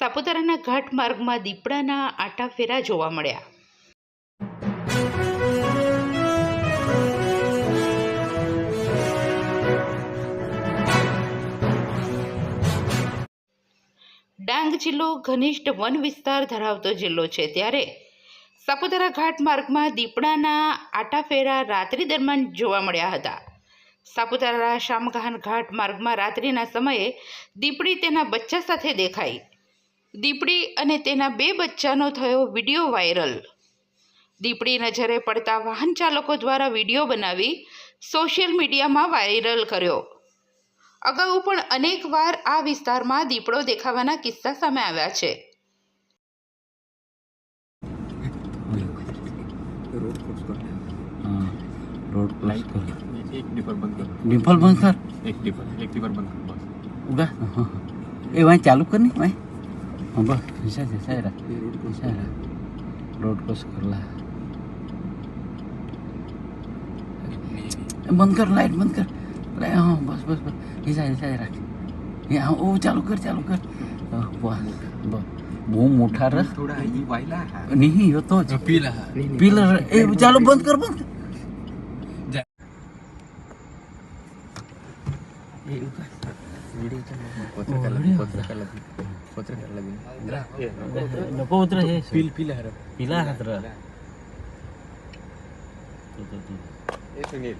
સાપુતારાના ઘાટ માર્ગમાં દીપડાના આટાફેરા જોવા મળ્યા. ડાંગ જિલ્લો ઘનિષ્ઠ વન વિસ્તાર ધરાવતો જિલ્લો છે. ત્યારે સાપુતારા ઘાટ માર્ગમાં દીપડાના આટાફેરા રાત્રિ દરમિયાન જોવા મળ્યા હતા. સાપુતારા શામગહાન ઘાટ માર્ગમાં રાત્રિના સમયે દીપડી તેના બચ્ચા સાથે દેખાઈ. દીપડી અને તેના બે બચ્ચાનો થયો વિડીયો વાયરલ દીપડી નજરે પડતા વાહન ચાલકો દ્વારા વિડીયો બનાવી સોશિયલ મીડિયામાં વાયરલ કર્યો અગાઉ પણ અનેક વાર આ વિસ્તારમાં દીપડો દેખાવાના કિસ્સા સામે આવ્યા છે रोड क्रॉस कर हाँ रोड क्रॉस लाइट कर एक डिपर बंद कर डिम्पल बंद कर एक डिपर एक डिपर बंद कर बस उड़ा हाँ हाँ ए वहीं चालू करनी वहीं हाँ बस ऐसा ऐसा है ये रोड क्रॉस ऐसा है रोड क्रॉस कर ला बंद कर लाइट बंद कर लाइट हाँ बस बस बस ऐसा ऐसा है रख ये हाँ वो चालू कर चालू कर हाँ, बस बस બહુ મોટા રસ थोड़ा ये वाइला है નહીં એ તો જ पीला પિલર એ ચાલો બંધ કર બંધ पत्रकार लगी पत्रकार लगी पत्रकार लगी नको उतर हे पील पीला है पिला हात र ये सुनील